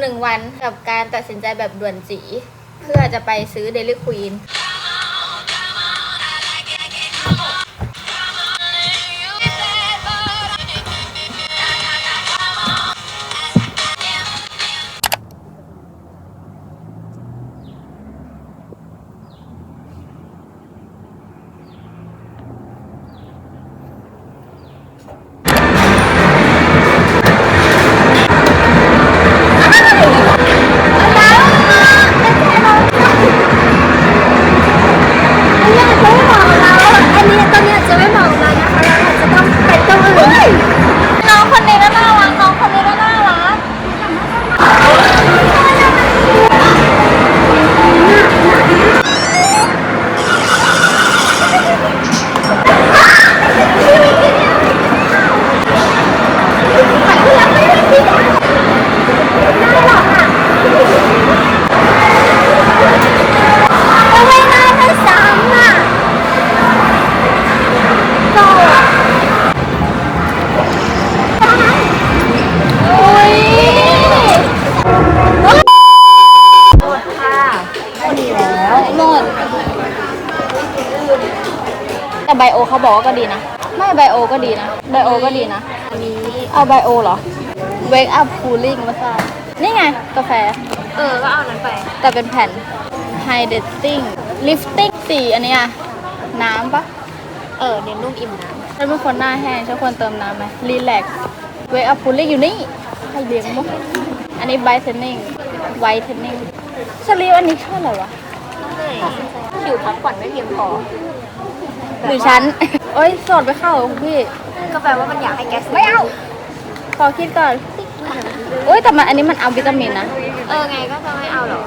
หนึ่งวันกับการตัดสินใจแบบด่วนจี เพื่อจะไปซื้อเด เขาบอกว่าก็ดีนะ ไม่ไบโอก็ดีนะไบโอก็ดีนะอันนี้เอาไบโอเหรอ Wake up cooling มาซ่านี่ไง กาแฟ เออ ก็เอานั้นไป แต่เป็นแผ่น hydrating lifting สีอันเนี้ยน้ำปะเออ เน้นนุ่มอิ่มน้ฉันเป็นคนหน้าแห้งฉันควรเติมน้ำไหม relax wake up cooling อยู่นี่ ให้เลี้ยงมั้งอันนี้ brightening whitening สลีปอันนี้เท่าไหร่วะำผิวพักผ่อนไม่เพียงพอ หรือฉันเอ้ยสดไปเข้าคุณพี่ ก็แปลว่ามันอยากให้แกซื้ไม่เอา ขอคิดก่อนโอ้ยแต่มันอันนี้มันเอาวิตามินนะ เออไงก็จะไม่เอาหรอ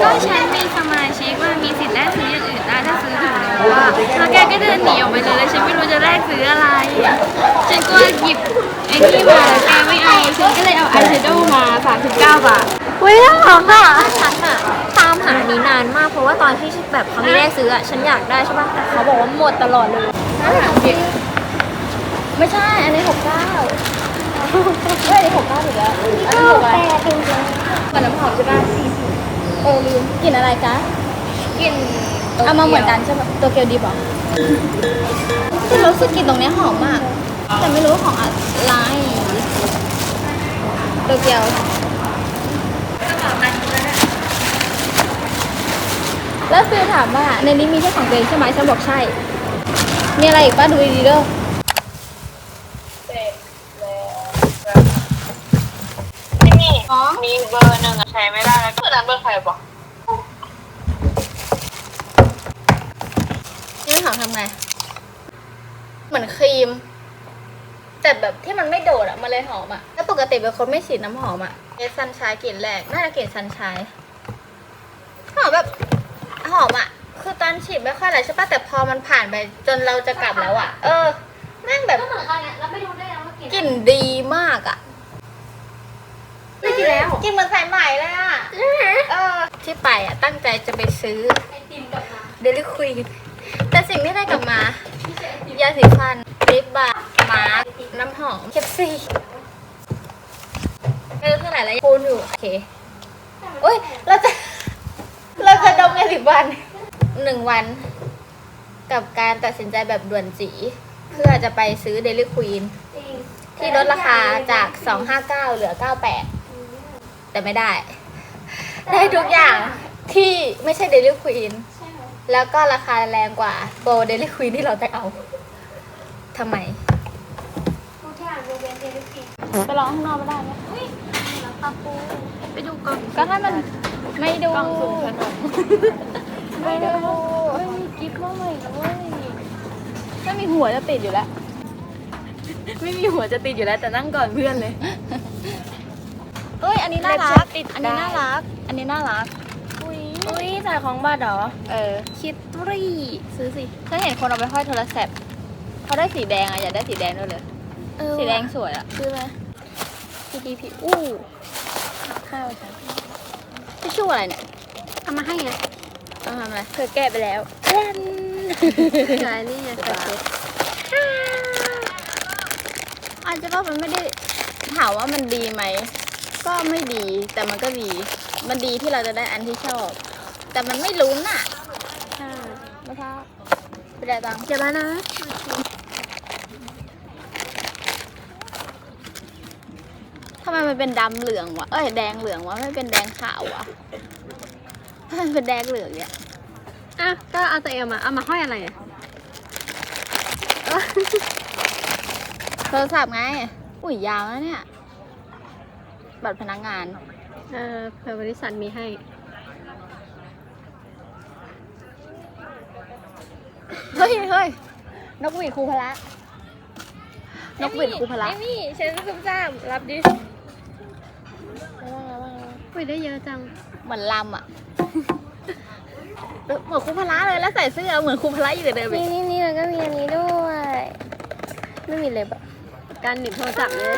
ก็ฉันมีสมาชิกว่ามีสิทธิ์แลกซื้ออย่างอื่นได้ถ้าซื้อถึงโน้ว่าแล้วแกก็เดินหนีออกไปเลยแล้วฉันไม่รู้จะแลกซื้ออะไร ฉันก็หยิบไอ้นี่มาแล้วแกไม่เอา ฉันก็เลยเอาอายแชโดว์มา 39 บาท วิน่ารักอะฉันอะตามหานี้นานมากเพราะว่าตอนที่แบบเขาไม่ได้ซื้ออะฉันอยากได้ใช่ป่ะแต่เขาบอกว่าหมดตลอดเลยไม่ใช่ อันนี้หกเก้าเฮ้ยอันนี้หกเก้าถูกแล้วอันนี้หกอะไรแต่จริงเหมือนน้ำหอมใช่ป่ะสี่สิบเออลืมกลิ่นอะไรจ๊ะๆกินเอามาเหมือนกันใช่ป่ะตัวเกียวดีบอกแต่รู้สึกกลิ่นตรงเนี้ยหอมมาก แต่ไม่รู้ของอะไรตัวเกีย แล้วฟิลถามว่าในนี้มีแค่ของตัวเองใช่ไหมฉันบอกใช่ มีอะไรอีกป้าดูดีๆเด้อที่นี่มีเบอร์หนึ่งอะใช้ไม่ได้แล้วเบอร์นั้นเบอร์ใครบอกนี่หอมทำไง เหมือนครีม แต่แบบที่มันไม่โดดอะมันเลยหอมอะแล้วปกติเป็นคนไม่ฉีดน้ำหอมอะเอสซันชายกลิ่นแรกน่าจะกลิ่นซันชายหอมแบบ หอมอะคือตอนฉีดไม่ค่อยอะไรใช่ปะแต่พอมันผ่านไปจนเราจะกลับแล้วอะเออแม่งแบบก็เหมือนกันเนี่ยแล้วไม่รู้ได้ยังว่ากินกลิ่นดีมากอะไม่กินแล้วกลิ่นเหมือนสายใหม่เลยอะเออที่ไปอะตั้งใจจะไปซื้อไอติมกลับมาเดลิควีนแต่สิ่งที่ได้กลับมายาสีฟันลิปบาร์มาร์กน้ำหอมเคปซี่ไม่รู้เท่าไหร่แล้วคูณอยู่โอเคโอ้ยเราจะ เราจะดมยาสีฟันหนึ่งวัน กับการตัดสินใจแบบด่วนจี เพื่อจะไปซื้อเดลิควีนจริงที่ลดราคาจาก 259 เหลือ 98 แต่ไม่ได้ ได้ทุกอย่างที่ไม่ใช่เดลิควีนใช่ไหมแล้วก็ราคาแรงกว่าโบเดลิควีนที่เราไปเอาทำไม ทุกอย่างโรงเรียนเดลิฟีไปลองข้างนอกไม่ได้ไหมแล้วปาปู ไปดูกล่องก็ให้มัน ไม่ดูกล่องสุ่มขนมไม่ดูเอ้ยมีกิฟต์มาใหม่ด้วยไม่มีหัวจะติดอยู่แล้ว ไม่มีหัวจะติดอยู่แล้วแต่นั่งก่อนเพื่อนเลย เอ้ย อันนี้น่ารัเล็บฉักนติดอันนี้ได้น่ารัก อันนี้น่ารัก อุ้ยจ่ายของบัตรเหรอ เออ คิดตรีซื้อสิฉันเห็นคนเอาไปห้อยโทรศัพท์เขาได้สีแดงอะอยากได้สีแดงด้วยเลยเออสีแดงสวยอะซื้อไหมพีพีพีอู้ข้าวฉันทิ ชชู่อะไรเนี่ยเอามาให้ไงต้องทำอะไรเธอแกะไปแล้วใช่นี่ไงโอเคอาจจะว่ามันไม่ได้ถามว่ามันดีไหม ก็ไม่ดีแต่มันก็ดี มันดีที่เราจะได้อันที่ชอบ แต่มันไม่ลุ้นอะใช่มะพร้าวไปได้ตังค์เดี๋ยวแล้วนะ ทำไมมันเป็นดำเหลืองวะ เอ้ยแดงเหลืองวะไม่เป็นแดงขาววะทำไมมันเป็นแดงเหลืองเนี่ยอะก็เอาตัวเองมาเอามาห้อยอะไรอะโทรศัพท์ไง อุ้ยยาวนะเนี่ย บัตรพนักงาน เออเผื่อบริษัทมีให้ เฮ้ยเฮ้ยนกหวีดครูพละนกหวีดครูพละไอ้นี่ฉันซุ่มซ่ามรับดิ คุยได้เยอะจัง เหมือนลำอะ เหมือนครูพละเลยแล้วใส่เสื้อเหมือนครูพละอยู่กับเดิมอีนี่กนี่นี่แล้วก็มีอันนี้ด้วย ไม่มีเลยแบบการหนีบโทรศัพท์เลย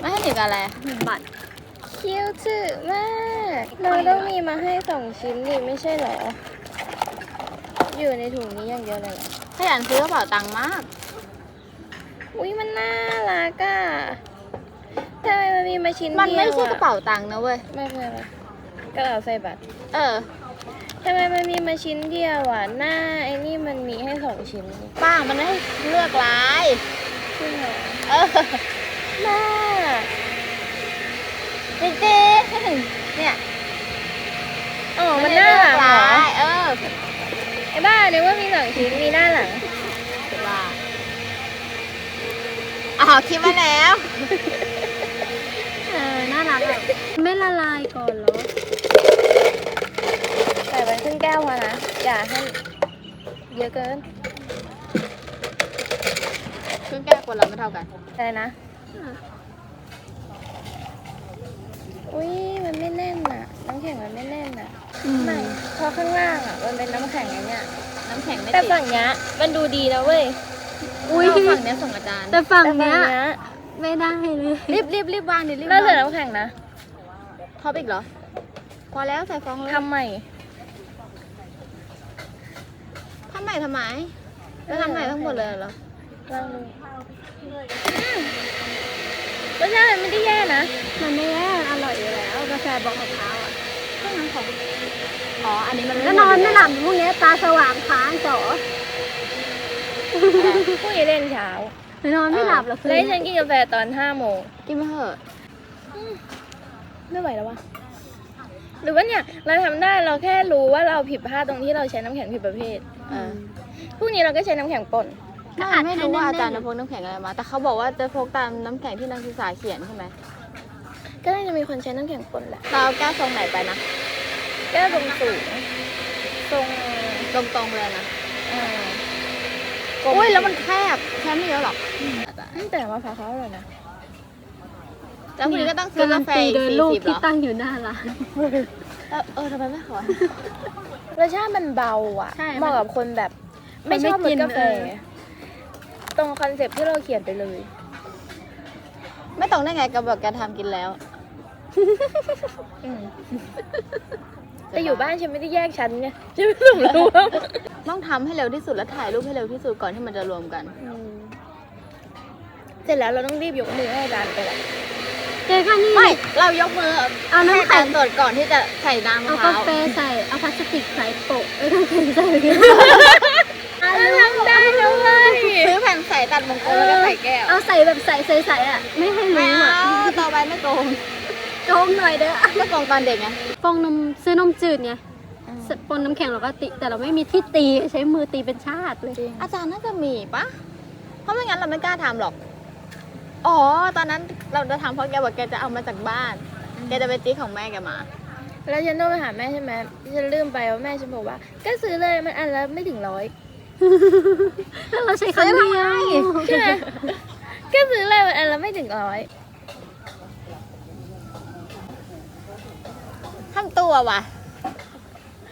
ไม่ให้หนีกับอะไรหนีบบัตรคิวจืดมากเราต้องมีมาให้สองชิ้นดิไม่ใช่เหรอ อยู่ในถุงนี้อย่างเดียวเลยเหรอขยันซื้อกระเป๋าตังค์มาก อุ้ยมันน่ารักอะ ทำไมมันมีมาชิ้นเดียวมันไม่ใช่อกระเป๋าตังค์นะเว้ย ไม่เป็นไรก็เอาใส่บัตรเออ ทำไมมันมีมาชิ้นเดียวอะหน้าไอ้นี่มันมีให้สองชิ้นนี่ป้างมันให้เลือกลายจริงเหรอเออหน้าจริงๆเนี่ยอ๋อมันหน้าหลังเหรอลายเออไอ้บ้าเนี่ยว่ามีสองชิ้นมีหน้าหลังถือว่าอ๋อคิดมาแล้วเออ น่ารักอะไม่ละลายก่อนเหรอ ใส่ไปครึ่งแก้วพอนะ อย่าให้เยอะเกินเครื่องแก้วคนเราไม่เท่ากัน อะไรนะ อุ้ยมันไม่แน่นอะน้ำแข็งมันไม่แน่นอะไม่เพราะข้างล่างอะมันเป็นน้ำแข็งไงเนี่ยน้ำแข็งไม่แต่ติดฝั่งเนี้ยมันดูดีนะเว้ยอุ้ย เอาฝั่งเนี้ยส่งอาจารย์แต่ฝั่งแต่เนี้ยเนี้ย ไม่ได้เลยรีบรีบรีบวางดิรีบน่าเหลือวางน้ำแข็งนะท็อปอีกเหรอ พอแล้วใส่ฟองเลยทำใหม่ทำใหม่ทำไมแล้วทำใหม่ทั้งหมดเลยเหรอลองดูอืมรสชาติมันไม่ได้แย่นะมันไม่แย่อร่อยอยู่แล้วกาแฟบอกมะพร้าวอะแค่นั้นของอ๋ออันนี้มันแล้วนอนไม่หลับพวกเนี้ยตาสว่างค้างจ๋อพูดอย่าเล่นเช้า นอนไม่หลับเหรอคืแล้วนให้ฉันกินกาแฟตอนห้าโมงกินมาเถอะไม่ไหวแล้ววะหรือว่าเนี่ยเราทำได้เราแค่รู้ว่าเราผิดพลาดตรงที่เราใช้น้ำแข็งผิดประเภทเออพรุ่งนี้เราก็ใช้น้ำแข็งป่นไม่ไม่รู้ว่าอาจารย์จะพกน้ำแข็งอะไรมา แต่เขาบอกว่าจะพกตามน้ำแข็งที่นักศึกษาเขียนใช่ไหมก็น่าจะมีคนใช้น้ำแข็งป่นแหละเราเอาแก้วทรงไหนไปนะแก้วตรงสูงตรงตรงตรงๆเลยนะเอ่อ อุ้ยแล้วมันแคบแคบไม่เยอะหรอกอืมแต่มะพร้าวเขาอร่อยนะแล้วคุณก็ต้องซื้อกาแฟอีกเดินสี่ลูกสิบเหรที่อตั้งอยู่หน้าร้านเออเออทำไมไม่ขอรสชาติมันเบาอะใช่เหมาะกับคนแบบไม่มันไม่ชอบรกิสนกาแฟเออตรงคอนเซ็ปต์ที่เราเขียนไปเลย ไม่ตรงได้ไงกระบอกการทำกินแล้วอืม แต่อยู่บ้านฉันไม่ได้แยกชั้นไงฉันไม่ต้องรู้ว่าต้องทำให้เร็วที่สุดและถ่ายรูปให้เร็วที่สุดก่อนที่มันจะรวมกันอืมเสร็จแล้วเราต้องรีบยกมือให้อาจารย์ไปแหละเจอกันนี่ไม่ เรายกมือเอาน้ำให้แข็งตรวจก่อนที่จะใส่น้ำมะเอาพร้ากาวแฟใส่ เอาพลาสติกใส่โปะเอ้ยน้ำแข็งใส่ทำได้นะเว้ยซื้อแผ่นใส่ตัดมงกลแล้วก็ใส่แก้วเอาใส่แบบใส่ใส่ๆอะไม่ให้ไม่รู้เอาอะต่อไปไม่โกงโกงหน่อยเด้อไม่โกงตอนเด็กไง ฟองนมซื้อนมจืดไงปนน้ำแข็งเราก็ติ แต่เราไม่มีที่ตีใช้มือตีเป็นชาติเลยอาจารย์น่าจะมีปะเพราะไม่งั้นเราไม่กล้าทำหรอก อ๋อ ตอนนั้นเราจะทำเพราะแกบอกแกจะเอามาจากบ้าน แกจะไปติ๊กของแม่แกมา แล้วฉันต้องไปหาแม่ใช่ไหมฉันลืมไปว่าแม่ฉันบอกว่า ก็ซื้อเลยมันอันละไม่ถึงร้อยแล้วเราใช้คำเดียวใช่ไหมก็ซื้อเลยมันอันละไม่ถึงร้อย ทำตัวว่ะ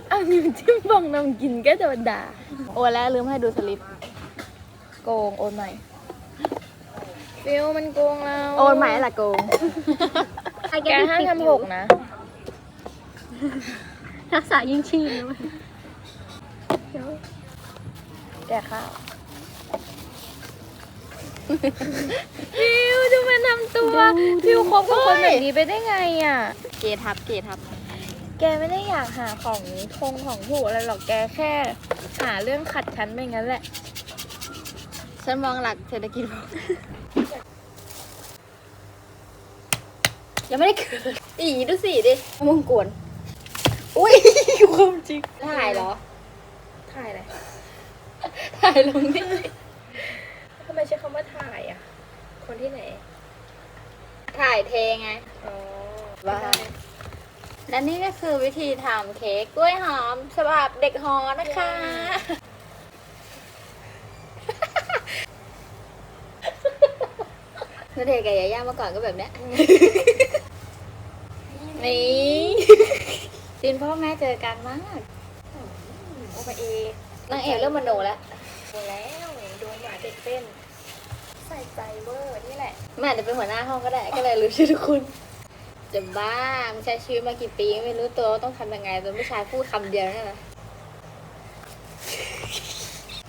เอานิ้วจิ้มฟองนมกินก็โดนด่าโอ้แล้วลืมให้ดูสลิป โกงโอนใหม่ ฟิลมันโกงเราโอนใหม่ละโกง แกห้ามทำหกนะ รักษายิ่งชีพนะเว้ยแกข้าวฟิวดูมันทำตัว ฟิวคบกับคนแบบนี้ไปได้ไงอะ เกทับเกทับ แกไม่ได้อยากหาของทงของถูกอะไรหรอกแกแค่ หาเรื่องขัดฉันไปงั้นแหละ ฉันมองหลักเศรษฐกิจพอยังไม่ได้เกิดอีดูสิดิมงกวนอุ้ยความจริง ถ่ายเหรอ ถ่ายอะไร ถ่ายลงนี่ทำไมใช้คำว่าถ่ายอะ คนที่ไหน ถ่ายเทไง อ๋อว่า และนี่ก็คือวิธีทำเค้กกล้วยหอมฉบับเด็กหอนะคะนเดชน์กับยาย่าเมื่อก่อนก็แบบเนี้ย นี่จินพ่อแม่เจอกันมากโอปเอนางเอกเริ่มมโนแล้วโดูแล้วดูหมาเด็กเต้น ใส่ใจเวอร์นี่แหละ แม่อาจจะเป็นหัวหน้าห้องก็ได้ ก็เลยรู้ชื่อทุกคน จะบ้ามันใช้ชีวิตมากี่ปีไม่รู้ตัวว่าต้องทำยังไงจนผู้ชายพูดคำเดียวนั่นนะ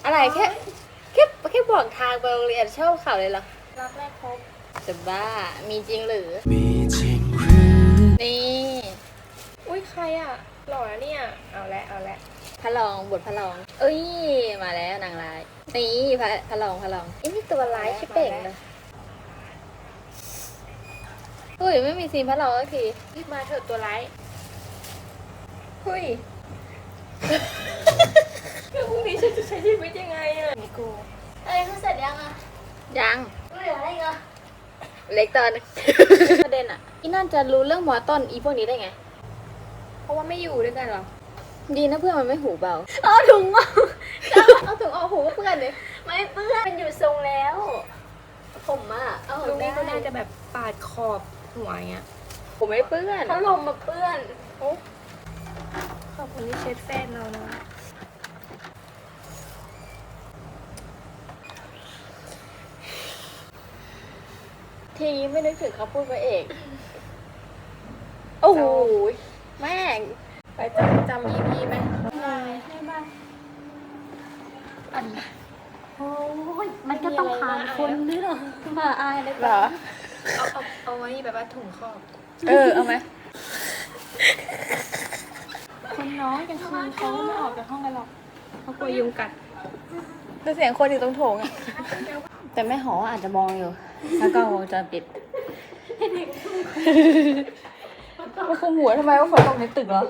อะไรแค่แค่แค่บอกทางไปโรงเรียนชอบเขาเลยเหรอรักแรกพบจะบ้ามีจริงหรือ มีจริงหรือ นี่ อุ้ยใครอะ หล่อนะเนี่ย เอาละเอาละพระรองบทพระรอง เอ้ย มาแล้วนางร้าย นี่พระพระรองพระรองไอ้นี่ตัวร้ายชิบเป่งเลย อุ้ยไม่มีซีนพระรองสักทีรีบมาเถอะตัวร้ายเฮ้ยแล้วพรุ่งนี้ฉันจะใช้ชีวิตยังไงอะมีกูเอ้ยเขาเสร็จยังอะยังเหลืออะไรอีกอะเล็กตอนหนึ่งประเด็นอะอีนั่นจะรู้เรื่องหมอต้นอีพวกนี้ได้ไง เพราะว่าไม่อยู่ด้วยกันเหรอ ดีนะเพื่อนมันไม่หูเบา เอาถุงมาเอาถุงออกหูก็เพื่อนเลยไม่เปื้อนมันอยู่ทรงแล้ว ผมอะเอาลุงได้นี่ก็น่าจะแบบปาดขอบ หัวอย่างเงี้ยผมไม่เปื้อนพัดลมมาเปื้อนขอบคุณที่เช็ดแฟนเรานะทีไม่นึกถึงเขาพูดพระเอก โอ้โหแม่ง ไปจำจำ EP ไหมมันก็ต้องผ่านคนนี่หรอมาอายเลยเหรอ เอาเอาเอาไว้แบบว่าถุงครอบเออ เอาไหมคนน้อยกันคืนเขาไม่ออกจากห้องกันหรอกเขากลัวยุงกัดดูเสียงคนอยู่ตรงโถงอะแต่แม่หออาจจะมองอยู่ แล้วก็วงจรปิดมาคุมหัวทำไมว่าฝนตกในตึกเหรอ